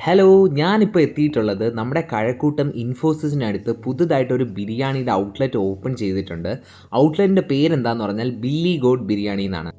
Hello ഞാനിപ്പോൾ എത്തിയിട്ടുള്ളത് നമ്മുടെ കഴക്കൂട്ടം ഇൻഫോസിസിനടുത്ത് പുതുതായിട്ടൊരു ബിരിയാണിയുടെ ഔട്ട്ലെറ്റ് ഓപ്പൺ ചെയ്തിട്ടുണ്ട്. ഔട്ട്ലെറ്റിന്റെ പേരെന്താന്ന് പറഞ്ഞാൽ ബില്ലി ഗോഡ് ബിരിയാണി എന്നാണ്.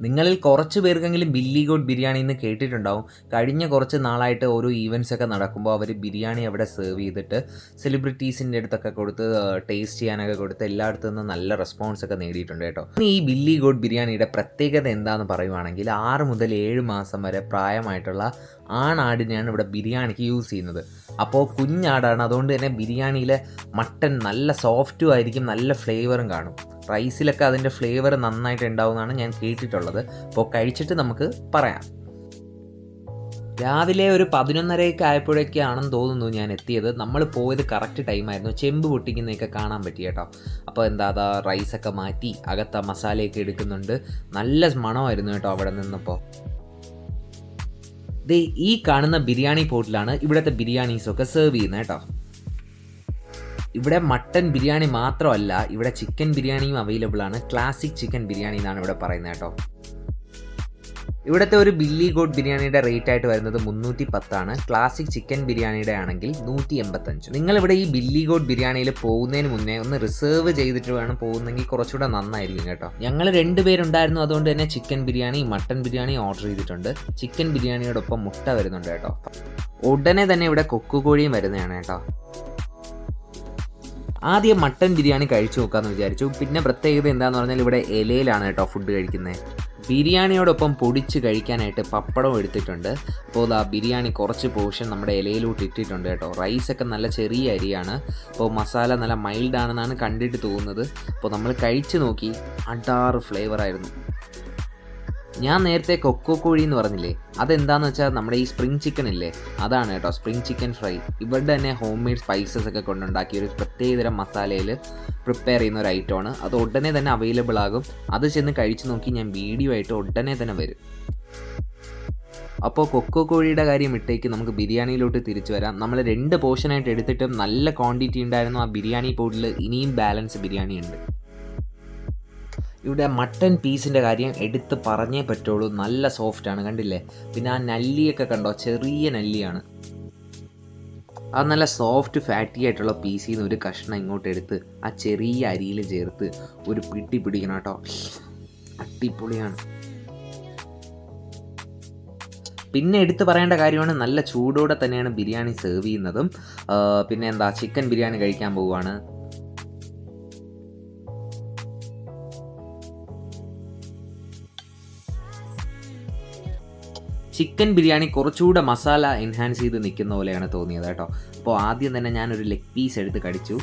നിങ്ങളിൽ കുറച്ച് പേർക്കെങ്കിലും ബില്ലി ഗോഡ് ബിരിയാണി എന്ന് കേട്ടിട്ടുണ്ടാവും. കഴിഞ്ഞ കുറച്ച് നാളായിട്ട് ഓരോ ഈവന്റ്സ് ഒക്കെ നടക്കുമ്പോൾ അവർ ബിരിയാണി അവിടെ സെർവ് ചെയ്തിട്ട് സെലിബ്രിറ്റീസിന്റെ അടുത്തൊക്കെ കൊടുത്ത് ടേസ്റ്റ് ചെയ്യാനൊക്കെ കൊടുത്ത് എല്ലായിടത്തു നിന്നും നല്ല റെസ്പോൺസ് ഒക്കെ നേടിയിട്ടുണ്ട് കേട്ടോ. ഈ ബില്ലി ഗോഡ് ബിരിയാണിയുടെ പ്രത്യേകത എന്താണെന്ന് പറയുവാണെങ്കിൽ ആറ് മുതൽ ഏഴ് മാസം വരെ പ്രായമായിട്ടുള്ള ആണാടിനെയാണ് ഇവിടെ ബിരിയാണിക്ക് യൂസ് ചെയ്യുന്നത്. അപ്പോൾ കുഞ്ഞാടാണ് അതുകൊണ്ട് തന്നെ ബിരിയാണിയിലെ മട്ടൻ നല്ല സോഫ്റ്റും ആയിരിക്കും നല്ല ഫ്ലേവറും കാണും. റൈസിലൊക്കെ അതിന്റെ ഫ്ലേവർ നന്നായിട്ട് ഉണ്ടാവുമെന്നാണ് ഞാൻ കേട്ടിട്ടുള്ളത്. അപ്പോൾ കഴിച്ചിട്ട് നമുക്ക് പറയാം. രാവിലെ ഒരു പതിനൊന്നരയൊക്കെ ആയപ്പോഴേക്കാണെന്ന് തോന്നുന്നു ഞാൻ എത്തിയത്. നമ്മൾ പോയത് കറക്റ്റ് ടൈമായിരുന്നു ചെമ്പ് പൊട്ടിക്കുന്നതൊക്കെ കാണാൻ പറ്റി കേട്ടോ. അപ്പോൾ എന്താ അതാ റൈസൊക്കെ മാറ്റി അകത്ത മസാലയൊക്കെ എടുക്കുന്നുണ്ട്. നല്ല മണമായിരുന്നു കേട്ടോ അവിടെ നിന്നപ്പോൾ. ദേ ഈ കാണുന്ന ബിരിയാണി പോട്ടിലാണ് ഇവിടുത്തെ ബിരിയാണീസൊക്കെ സെർവ് ചെയ്യുന്നത് കേട്ടോ. ഇവിടെ മട്ടൻ ബിരിയാണി മാത്രമല്ല ഇവിടെ ചിക്കൻ ബിരിയാണിയും അവൈലബിൾ ആണ്. ക്ലാസിക് ചിക്കൻ ബിരിയാണി എന്നാണ് ഇവിടെ പറയുന്നത് കേട്ടോ. ഇവിടുത്തെ ഒരു ബില്ലി ഗോഡ് ബിരിയാണിയുടെ റേറ്റ് ആയിട്ട് വരുന്നത് മുന്നൂറ്റി പത്താണ് ക്ലാസിക് ചിക്കൻ ബിരിയാണിയുടെ ആണെങ്കിൽ നൂറ്റി എൺപത്തഞ്ച് നിങ്ങൾ ഇവിടെ ഈ ബില്ലി ഗോഡ് ബിരിയാണിയിൽ പോകുന്നതിന് മുന്നേ ഒന്ന് റിസർവ് ചെയ്തിട്ട് വേണം പോകുന്നെങ്കിൽ കുറച്ചുകൂടെ നന്നായിരിക്കും കേട്ടോ. ഞങ്ങൾ രണ്ടുപേരുണ്ടായിരുന്നു അതുകൊണ്ട് തന്നെ chicken biryani mutton biryani order ചെയ്തിട്ടുണ്ട്. ചിക്കൻ ബിരിയാണിയോടൊപ്പം മുട്ട വരുന്നുണ്ട് കേട്ടോ. ഉടനെ തന്നെ ഇവിടെ കൊക്കുകോഴിയും വരുന്നതാണ് കേട്ടോ. ആദ്യം മട്ടൻ ബിരിയാണി കഴിച്ചു നോക്കാമെന്ന് വിചാരിച്ചു. പിന്നെ പ്രത്യേകത എന്താന്ന് പറഞ്ഞാൽ ഇവിടെ ഇലയിലാണ് കേട്ടോ ഫുഡ് കഴിക്കുന്നത് ബിരിയാണിയോടൊപ്പം പൊടിച്ച് കഴിക്കാനായിട്ട് പപ്പടം എടുത്തിട്ടുണ്ട്. അപ്പോൾ ആ ബിരിയാണി കുറച്ച് പോർഷൻ നമ്മുടെ ഇലയിലോട്ട് ഇട്ടിട്ടുണ്ട് കേട്ടോ. റൈസൊക്കെ നല്ല ചെറിയ അരിയാണ്. അപ്പോൾ മസാല നല്ല മൈൽഡാണെന്നാണ് കണ്ടിട്ട് തോന്നുന്നത്. അപ്പോൾ നമ്മൾ കഴിച്ച് നോക്കി. അടാറ് ഫ്ലേവർ ആയിരുന്നു. ഞാൻ നേരത്തെ കൊക്കോ കോഴി എന്ന് പറഞ്ഞില്ലേ അതെന്താന്ന് വെച്ചാൽ നമ്മുടെ ഈ സ്പ്രിങ് ചിക്കൻ ഇല്ലേ അതാണ് കേട്ടോ സ്പ്രിങ് ചിക്കൻ ഫ്രൈ ഇവരുടെ തന്നെ ഹോം മെയ്ഡ് സ്പൈസസ് ഒക്കെ കൊണ്ടുണ്ടാക്കിയ ഒരു പ്രത്യേകതരം മസാലയിൽ പ്രിപ്പയർ ചെയ്യുന്ന ഒരു ഐറ്റം ആണ്. അത് ഉടനെ തന്നെ അവൈലബിൾ ആകും. അത് ചെന്ന് കഴിച്ചു നോക്കി ഞാൻ വീഡിയോ ആയിട്ട് ഉടനെ തന്നെ വരും. അപ്പോൾ കൊക്കോ കോഴിയുടെ കാര്യം ഇട്ടേക്ക് നമുക്ക് ബിരിയാണിയിലോട്ട് തിരിച്ചു വരാം. നമ്മൾ രണ്ട് പോർഷനായിട്ട് എടുത്തിട്ടും നല്ല ക്വാണ്ടിറ്റി ഉണ്ടായിരുന്നു ആ ബിരിയാണി പോട്ടിൽ ഇനിയും ബാലൻസ് ബിരിയാണി ഉണ്ട് ഇവിടെ മട്ടൻ പീസിന്റെ കാര്യം എടുത്ത് പറഞ്ഞേ പറ്റുള്ളൂ. നല്ല സോഫ്റ്റാണ് കണ്ടില്ലേ? പിന്നെ ആ നല്ലിയൊക്കെ കണ്ടോ? ചെറിയ നല്ലിയാണ്. അത് നല്ല സോഫ്റ്റ് ഫാറ്റി ആയിട്ടുള്ള പീസിൽ നിന്ന് ഒരു കഷ്ണം ഇങ്ങോട്ട് എടുത്ത് ആ ചെറിയ അരിയിൽ ചേർത്ത് ഒരു പിട്ടി പിടിക്കണം കേട്ടോ. അടിപൊളിയാണ്. പിന്നെ എടുത്തു പറയേണ്ട കാര്യമാണ് നല്ല ചൂടോടെ തന്നെയാണ് ബിരിയാണി സെർവ് ചെയ്യുന്നതും. പിന്നെ എന്താ ചിക്കൻ ബിരിയാണി കഴിക്കാൻ പോവുകയാണ്. ചിക്കൻ ബിരിയാണി കുറച്ചുകൂടെ മസാല എൻഹാൻസ് ചെയ്ത് നിൽക്കുന്ന പോലെയാണ് തോന്നിയത് കേട്ടോ. അപ്പോൾ ആദ്യം തന്നെ ഞാനൊരു ലെഗ് പീസ് എടുത്ത് കടിച്ചു.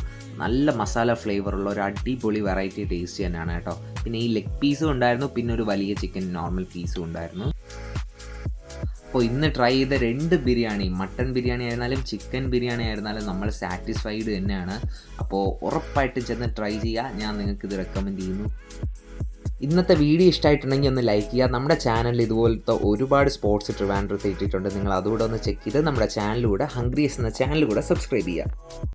നല്ല മസാല ഫ്ലേവറുള്ള ഒരു അടിപൊളി വെറൈറ്റി ടേസ്റ്റ് തന്നെയാണ് കേട്ടോ. പിന്നെ ഈ ലെഗ് പീസും ഉണ്ടായിരുന്നു പിന്നെ ഒരു വലിയ ചിക്കൻ നോർമൽ പീസും ഉണ്ടായിരുന്നു. അപ്പോൾ ഇന്ന് ട്രൈ ചെയ്ത രണ്ട് ബിരിയാണി മട്ടൺ ബിരിയാണി ആയിരുന്നാലും ചിക്കൻ ബിരിയാണി ആയിരുന്നാലും നമ്മൾ സാറ്റിസ്ഫൈഡ് തന്നെയാണ്. അപ്പോൾ ഉറപ്പായിട്ടും ചെന്ന് ട്രൈ ചെയ്യുക. ഞാൻ നിങ്ങൾക്ക് ഇത് റെക്കമെൻഡ് ചെയ്യുന്നു. ഇന്നത്തെ വീഡിയോ ഇഷ്ടമായിട്ടുണ്ടെങ്കിൽ ഒന്ന് ലൈക്ക് ചെയ്യുക. നമ്മുടെ ചാനലിൽ ഇതുപോലത്തെ ഒരുപാട് സ്പോർട്സ് ട്രിവാൻഡ്രത്ത് ഇട്ടിട്ടുണ്ട്. നിങ്ങൾ അതുകൂടെ ഒന്ന് ചെക്ക് ചെയ്ത് നമ്മുടെ ചാനലിലൂടെ ഹംഗ്രീസ് എന്ന ചാനലിലൂടെ സബ്സ്ക്രൈബ് ചെയ്യുക.